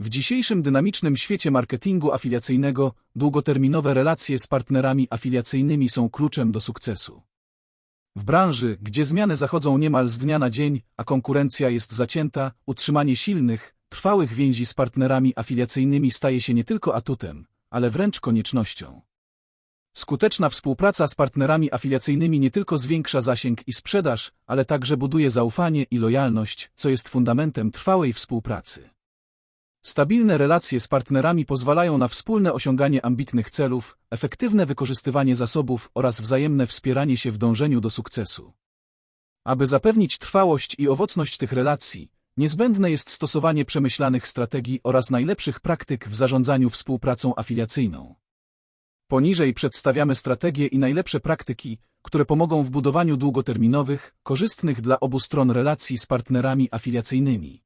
W dzisiejszym dynamicznym świecie marketingu afiliacyjnego długoterminowe relacje z partnerami afiliacyjnymi są kluczem do sukcesu. W branży, gdzie zmiany zachodzą niemal z dnia na dzień, a konkurencja jest zacięta, utrzymanie silnych, trwałych więzi z partnerami afiliacyjnymi staje się nie tylko atutem, ale wręcz koniecznością. Skuteczna współpraca z partnerami afiliacyjnymi nie tylko zwiększa zasięg i sprzedaż, ale także buduje zaufanie i lojalność, co jest fundamentem trwałej współpracy. Stabilne relacje z partnerami pozwalają na wspólne osiąganie ambitnych celów, efektywne wykorzystywanie zasobów oraz wzajemne wspieranie się w dążeniu do sukcesu. Aby zapewnić trwałość i owocność tych relacji, niezbędne jest stosowanie przemyślanych strategii oraz najlepszych praktyk w zarządzaniu współpracą afiliacyjną. Poniżej przedstawiamy strategie i najlepsze praktyki, które pomogą w budowaniu długoterminowych, korzystnych dla obu stron relacji z partnerami afiliacyjnymi.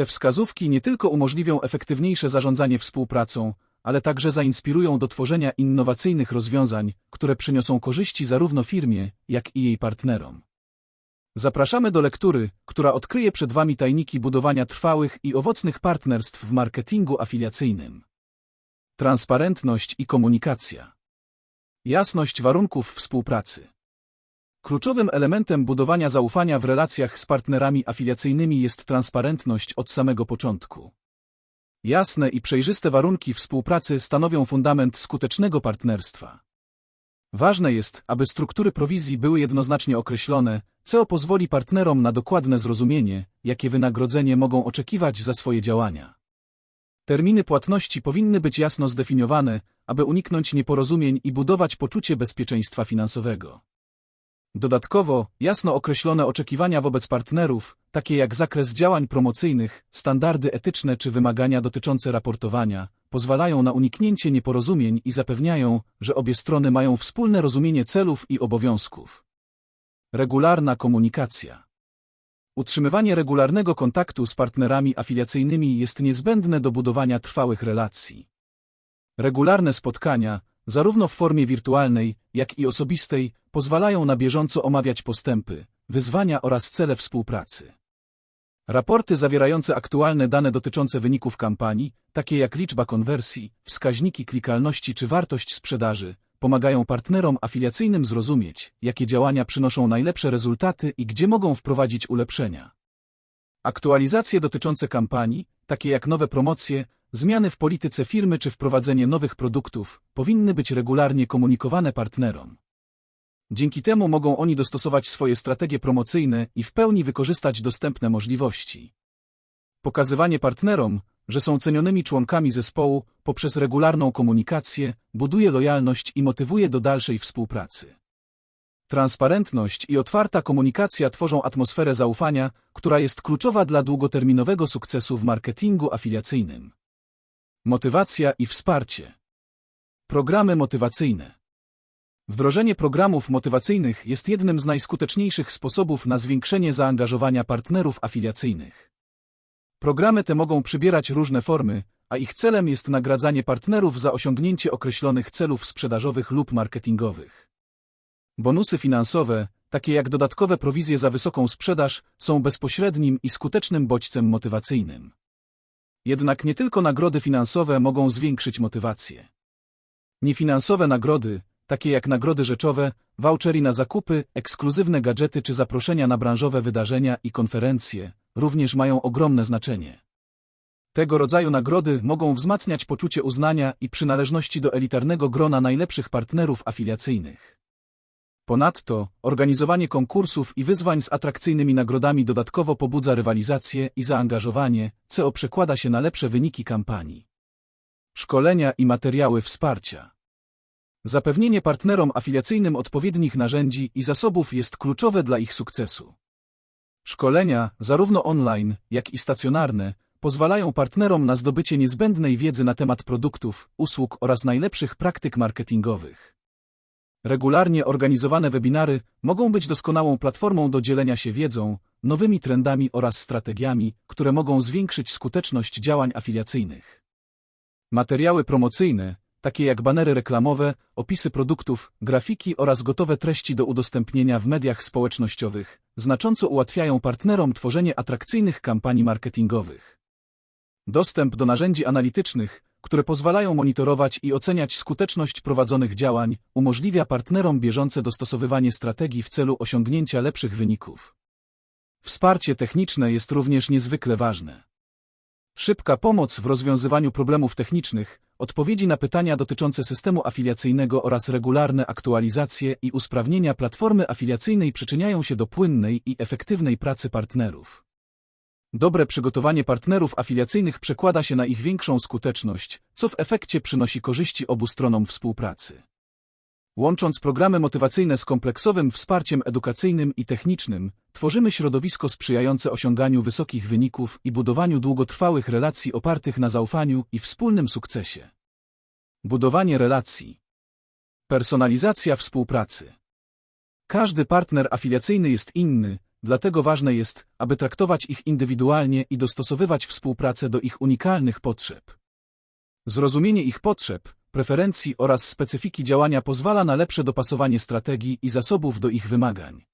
Te wskazówki nie tylko umożliwią efektywniejsze zarządzanie współpracą, ale także zainspirują do tworzenia innowacyjnych rozwiązań, które przyniosą korzyści zarówno firmie, jak i jej partnerom. Zapraszamy do lektury, która odkryje przed Wami tajniki budowania trwałych i owocnych partnerstw w marketingu afiliacyjnym. Transparentność i komunikacja. Jasność warunków współpracy. Kluczowym elementem budowania zaufania w relacjach z partnerami afiliacyjnymi jest transparentność od samego początku. Jasne i przejrzyste warunki współpracy stanowią fundament skutecznego partnerstwa. Ważne jest, aby struktury prowizji były jednoznacznie określone, co pozwoli partnerom na dokładne zrozumienie, jakie wynagrodzenie mogą oczekiwać za swoje działania. Terminy płatności powinny być jasno zdefiniowane, aby uniknąć nieporozumień i budować poczucie bezpieczeństwa finansowego. Dodatkowo, jasno określone oczekiwania wobec partnerów, takie jak zakres działań promocyjnych, standardy etyczne czy wymagania dotyczące raportowania, pozwalają na uniknięcie nieporozumień i zapewniają, że obie strony mają wspólne rozumienie celów i obowiązków. Regularna komunikacja. Utrzymywanie regularnego kontaktu z partnerami afiliacyjnymi jest niezbędne do budowania trwałych relacji. Regularne spotkania, zarówno w formie wirtualnej, jak i osobistej, pozwalają na bieżąco omawiać postępy, wyzwania oraz cele współpracy. Raporty zawierające aktualne dane dotyczące wyników kampanii, takie jak liczba konwersji, wskaźniki klikalności czy wartość sprzedaży, pomagają partnerom afiliacyjnym zrozumieć, jakie działania przynoszą najlepsze rezultaty i gdzie mogą wprowadzić ulepszenia. Aktualizacje dotyczące kampanii, takie jak nowe promocje, zmiany w polityce firmy czy wprowadzenie nowych produktów, powinny być regularnie komunikowane partnerom. Dzięki temu mogą oni dostosować swoje strategie promocyjne i w pełni wykorzystać dostępne możliwości. Pokazywanie partnerom, że są cenionymi członkami zespołu poprzez regularną komunikację, buduje lojalność i motywuje do dalszej współpracy. Transparentność i otwarta komunikacja tworzą atmosferę zaufania, która jest kluczowa dla długoterminowego sukcesu w marketingu afiliacyjnym. Motywacja i wsparcie. Programy motywacyjne. Wdrożenie programów motywacyjnych jest jednym z najskuteczniejszych sposobów na zwiększenie zaangażowania partnerów afiliacyjnych. Programy te mogą przybierać różne formy, a ich celem jest nagradzanie partnerów za osiągnięcie określonych celów sprzedażowych lub marketingowych. Bonusy finansowe, takie jak dodatkowe prowizje za wysoką sprzedaż, są bezpośrednim i skutecznym bodźcem motywacyjnym. Jednak nie tylko nagrody finansowe mogą zwiększyć motywację. Niefinansowe nagrody, takie jak nagrody rzeczowe, vouchery na zakupy, ekskluzywne gadżety czy zaproszenia na branżowe wydarzenia i konferencje, również mają ogromne znaczenie. Tego rodzaju nagrody mogą wzmacniać poczucie uznania i przynależności do elitarnego grona najlepszych partnerów afiliacyjnych. Ponadto, organizowanie konkursów i wyzwań z atrakcyjnymi nagrodami dodatkowo pobudza rywalizację i zaangażowanie, co przekłada się na lepsze wyniki kampanii. Szkolenia i materiały wsparcia. Zapewnienie partnerom afiliacyjnym odpowiednich narzędzi i zasobów jest kluczowe dla ich sukcesu. Szkolenia, zarówno online, jak i stacjonarne, pozwalają partnerom na zdobycie niezbędnej wiedzy na temat produktów, usług oraz najlepszych praktyk marketingowych. Regularnie organizowane webinary mogą być doskonałą platformą do dzielenia się wiedzą, nowymi trendami oraz strategiami, które mogą zwiększyć skuteczność działań afiliacyjnych. Materiały promocyjne, takie jak banery reklamowe, opisy produktów, grafiki oraz gotowe treści do udostępnienia w mediach społecznościowych, znacząco ułatwiają partnerom tworzenie atrakcyjnych kampanii marketingowych. Dostęp do narzędzi analitycznych, które pozwalają monitorować i oceniać skuteczność prowadzonych działań, umożliwia partnerom bieżące dostosowywanie strategii w celu osiągnięcia lepszych wyników. Wsparcie techniczne jest również niezwykle ważne. Szybka pomoc w rozwiązywaniu problemów technicznych, odpowiedzi na pytania dotyczące systemu afiliacyjnego oraz regularne aktualizacje i usprawnienia platformy afiliacyjnej przyczyniają się do płynnej i efektywnej pracy partnerów. Dobre przygotowanie partnerów afiliacyjnych przekłada się na ich większą skuteczność, co w efekcie przynosi korzyści obu stronom współpracy. Łącząc programy motywacyjne z kompleksowym wsparciem edukacyjnym i technicznym, tworzymy środowisko sprzyjające osiąganiu wysokich wyników i budowaniu długotrwałych relacji opartych na zaufaniu i wspólnym sukcesie. Budowanie relacji. Personalizacja współpracy. Każdy partner afiliacyjny jest inny, dlatego ważne jest, aby traktować ich indywidualnie i dostosowywać współpracę do ich unikalnych potrzeb. Zrozumienie ich potrzeb, preferencji oraz specyfiki działania pozwala na lepsze dopasowanie strategii i zasobów do ich wymagań.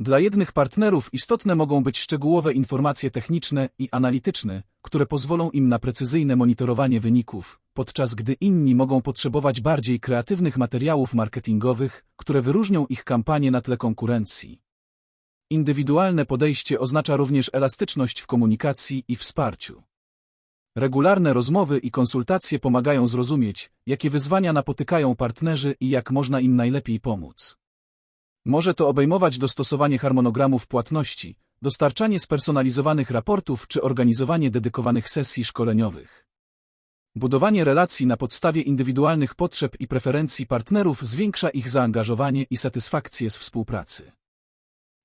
Dla jednych partnerów istotne mogą być szczegółowe informacje techniczne i analityczne, które pozwolą im na precyzyjne monitorowanie wyników, podczas gdy inni mogą potrzebować bardziej kreatywnych materiałów marketingowych, które wyróżnią ich kampanię na tle konkurencji. Indywidualne podejście oznacza również elastyczność w komunikacji i wsparciu. Regularne rozmowy i konsultacje pomagają zrozumieć, jakie wyzwania napotykają partnerzy i jak można im najlepiej pomóc. Może to obejmować dostosowanie harmonogramów płatności, dostarczanie spersonalizowanych raportów czy organizowanie dedykowanych sesji szkoleniowych. Budowanie relacji na podstawie indywidualnych potrzeb i preferencji partnerów zwiększa ich zaangażowanie i satysfakcję z współpracy.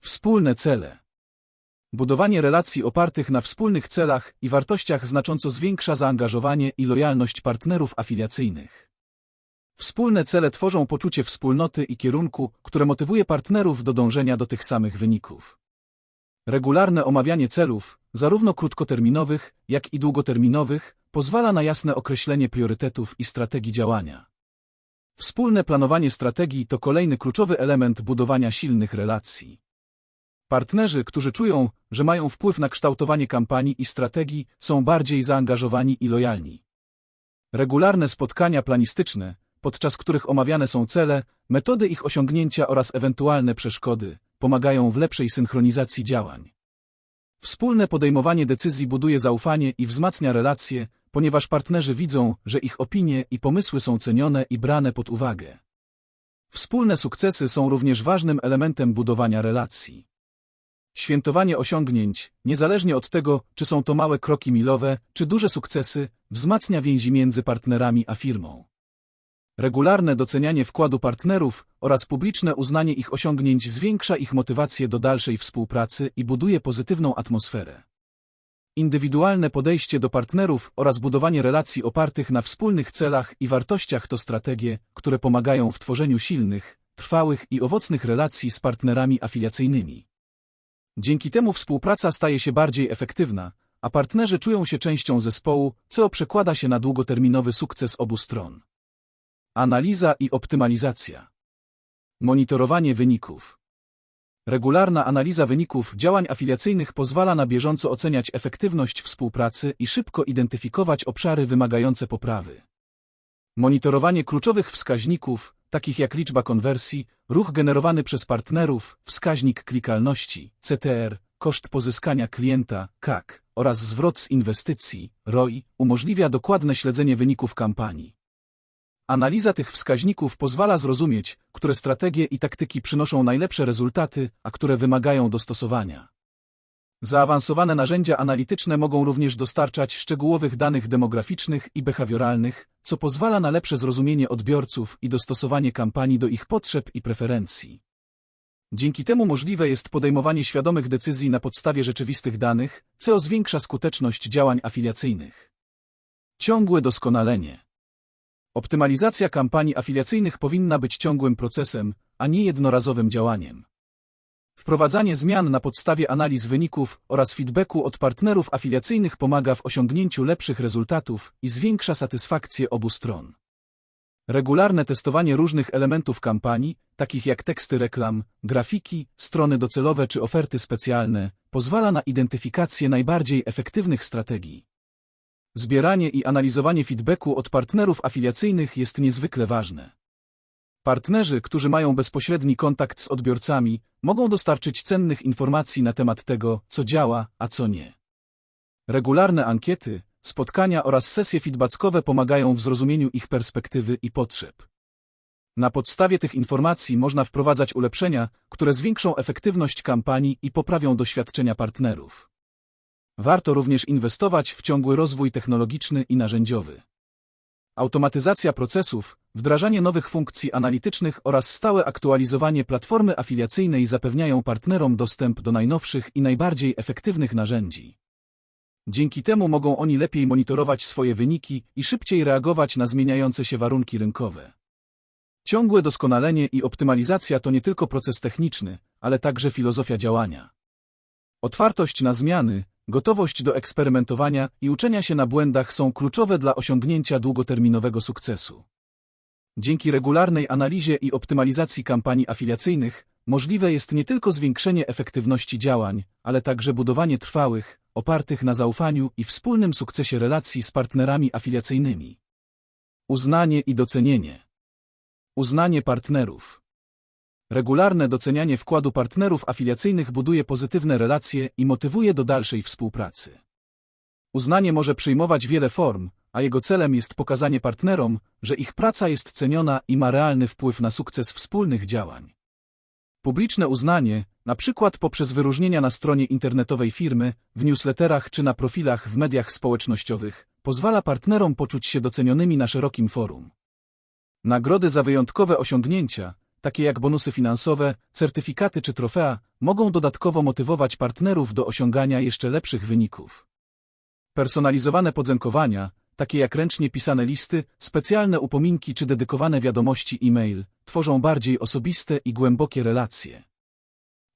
Wspólne cele Budowanie relacji opartych na wspólnych celach i wartościach znacząco zwiększa zaangażowanie i lojalność partnerów afiliacyjnych. Wspólne cele tworzą poczucie wspólnoty i kierunku, które motywuje partnerów do dążenia do tych samych wyników. Regularne omawianie celów, zarówno krótkoterminowych, jak i długoterminowych, pozwala na jasne określenie priorytetów i strategii działania. Wspólne planowanie strategii to kolejny kluczowy element budowania silnych relacji. Partnerzy, którzy czują, że mają wpływ na kształtowanie kampanii i strategii, są bardziej zaangażowani i lojalni. Regularne spotkania planistyczne, podczas których omawiane są cele, metody ich osiągnięcia oraz ewentualne przeszkody, pomagają w lepszej synchronizacji działań. Wspólne podejmowanie decyzji buduje zaufanie i wzmacnia relacje, ponieważ partnerzy widzą, że ich opinie i pomysły są cenione i brane pod uwagę. Wspólne sukcesy są również ważnym elementem budowania relacji. Świętowanie osiągnięć, niezależnie od tego, czy są to małe kroki milowe, czy duże sukcesy, wzmacnia więzi między partnerami a firmą. Regularne docenianie wkładu partnerów oraz publiczne uznanie ich osiągnięć zwiększa ich motywację do dalszej współpracy i buduje pozytywną atmosferę. Indywidualne podejście do partnerów oraz budowanie relacji opartych na wspólnych celach i wartościach to strategie, które pomagają w tworzeniu silnych, trwałych i owocnych relacji z partnerami afiliacyjnymi. Dzięki temu współpraca staje się bardziej efektywna, a partnerzy czują się częścią zespołu, co przekłada się na długoterminowy sukces obu stron. Analiza i optymalizacja. Monitorowanie wyników. Regularna analiza wyników działań afiliacyjnych pozwala na bieżąco oceniać efektywność współpracy i szybko identyfikować obszary wymagające poprawy. Monitorowanie kluczowych wskaźników, takich jak liczba konwersji, ruch generowany przez partnerów, wskaźnik klikalności, CTR, koszt pozyskania klienta, CAC oraz zwrot z inwestycji, ROI, umożliwia dokładne śledzenie wyników kampanii. Analiza tych wskaźników pozwala zrozumieć, które strategie i taktyki przynoszą najlepsze rezultaty, a które wymagają dostosowania. Zaawansowane narzędzia analityczne mogą również dostarczać szczegółowych danych demograficznych i behawioralnych, co pozwala na lepsze zrozumienie odbiorców i dostosowanie kampanii do ich potrzeb i preferencji. Dzięki temu możliwe jest podejmowanie świadomych decyzji na podstawie rzeczywistych danych, co zwiększa skuteczność działań afiliacyjnych. Ciągłe doskonalenie. Optymalizacja kampanii afiliacyjnych powinna być ciągłym procesem, a nie jednorazowym działaniem. Wprowadzanie zmian na podstawie analiz wyników oraz feedbacku od partnerów afiliacyjnych pomaga w osiągnięciu lepszych rezultatów i zwiększa satysfakcję obu stron. Regularne testowanie różnych elementów kampanii, takich jak teksty reklam, grafiki, strony docelowe czy oferty specjalne, pozwala na identyfikację najbardziej efektywnych strategii. Zbieranie i analizowanie feedbacku od partnerów afiliacyjnych jest niezwykle ważne. Partnerzy, którzy mają bezpośredni kontakt z odbiorcami, mogą dostarczyć cennych informacji na temat tego, co działa, a co nie. Regularne ankiety, spotkania oraz sesje feedbackowe pomagają w zrozumieniu ich perspektywy i potrzeb. Na podstawie tych informacji można wprowadzać ulepszenia, które zwiększą efektywność kampanii i poprawią doświadczenia partnerów. Warto również inwestować w ciągły rozwój technologiczny i narzędziowy. Automatyzacja procesów, wdrażanie nowych funkcji analitycznych oraz stałe aktualizowanie platformy afiliacyjnej zapewniają partnerom dostęp do najnowszych i najbardziej efektywnych narzędzi. Dzięki temu mogą oni lepiej monitorować swoje wyniki i szybciej reagować na zmieniające się warunki rynkowe. Ciągłe doskonalenie i optymalizacja to nie tylko proces techniczny, ale także filozofia działania. Otwartość na zmiany, gotowość do eksperymentowania i uczenia się na błędach są kluczowe dla osiągnięcia długoterminowego sukcesu. Dzięki regularnej analizie i optymalizacji kampanii afiliacyjnych możliwe jest nie tylko zwiększenie efektywności działań, ale także budowanie trwałych, opartych na zaufaniu i wspólnym sukcesie relacji z partnerami afiliacyjnymi. Uznanie i docenienie. Uznanie partnerów. Regularne docenianie wkładu partnerów afiliacyjnych buduje pozytywne relacje i motywuje do dalszej współpracy. Uznanie może przyjmować wiele form, a jego celem jest pokazanie partnerom, że ich praca jest ceniona i ma realny wpływ na sukces wspólnych działań. Publiczne uznanie, na przykład poprzez wyróżnienia na stronie internetowej firmy, w newsletterach czy na profilach w mediach społecznościowych, pozwala partnerom poczuć się docenionymi na szerokim forum. Nagrody za wyjątkowe osiągnięcia, takie jak bonusy finansowe, certyfikaty czy trofea, mogą dodatkowo motywować partnerów do osiągania jeszcze lepszych wyników. Personalizowane podziękowania, takie jak ręcznie pisane listy, specjalne upominki czy dedykowane wiadomości e-mail, tworzą bardziej osobiste i głębokie relacje.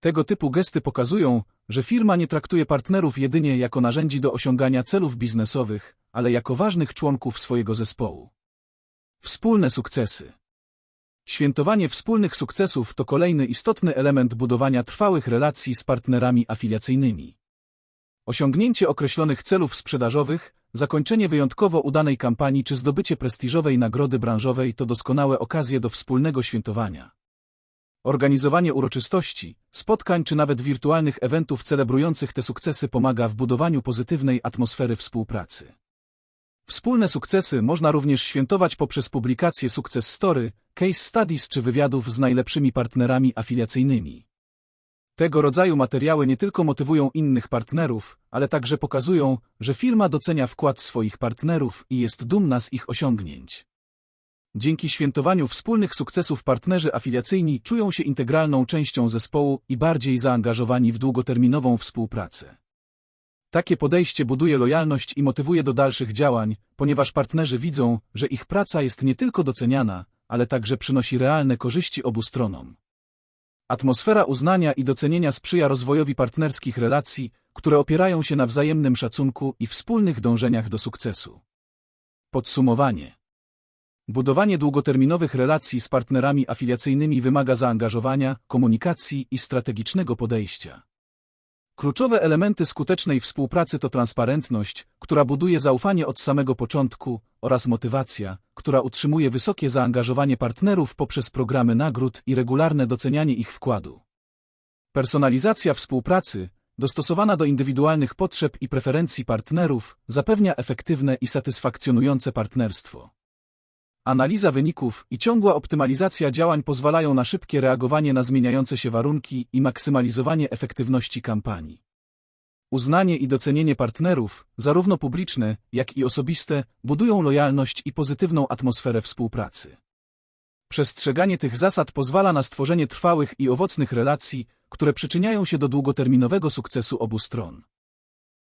Tego typu gesty pokazują, że firma nie traktuje partnerów jedynie jako narzędzi do osiągania celów biznesowych, ale jako ważnych członków swojego zespołu. Wspólne sukcesy. Świętowanie wspólnych sukcesów to kolejny istotny element budowania trwałych relacji z partnerami afiliacyjnymi. Osiągnięcie określonych celów sprzedażowych, zakończenie wyjątkowo udanej kampanii czy zdobycie prestiżowej nagrody branżowej to doskonałe okazje do wspólnego świętowania. Organizowanie uroczystości, spotkań czy nawet wirtualnych eventów celebrujących te sukcesy pomaga w budowaniu pozytywnej atmosfery współpracy. Wspólne sukcesy można również świętować poprzez publikację Success Story, case studies czy wywiadów z najlepszymi partnerami afiliacyjnymi. Tego rodzaju materiały nie tylko motywują innych partnerów, ale także pokazują, że firma docenia wkład swoich partnerów i jest dumna z ich osiągnięć. Dzięki świętowaniu wspólnych sukcesów partnerzy afiliacyjni czują się integralną częścią zespołu i bardziej zaangażowani w długoterminową współpracę. Takie podejście buduje lojalność i motywuje do dalszych działań, ponieważ partnerzy widzą, że ich praca jest nie tylko doceniana, ale także przynosi realne korzyści obu stronom. Atmosfera uznania i docenienia sprzyja rozwojowi partnerskich relacji, które opierają się na wzajemnym szacunku i wspólnych dążeniach do sukcesu. Podsumowanie. Budowanie długoterminowych relacji z partnerami afiliacyjnymi wymaga zaangażowania, komunikacji i strategicznego podejścia. Kluczowe elementy skutecznej współpracy to transparentność, która buduje zaufanie od samego początku, oraz motywacja, która utrzymuje wysokie zaangażowanie partnerów poprzez programy nagród i regularne docenianie ich wkładu. Personalizacja współpracy, dostosowana do indywidualnych potrzeb i preferencji partnerów, zapewnia efektywne i satysfakcjonujące partnerstwo. Analiza wyników i ciągła optymalizacja działań pozwalają na szybkie reagowanie na zmieniające się warunki i maksymalizowanie efektywności kampanii. Uznanie i docenienie partnerów, zarówno publiczne, jak i osobiste, budują lojalność i pozytywną atmosferę współpracy. Przestrzeganie tych zasad pozwala na stworzenie trwałych i owocnych relacji, które przyczyniają się do długoterminowego sukcesu obu stron.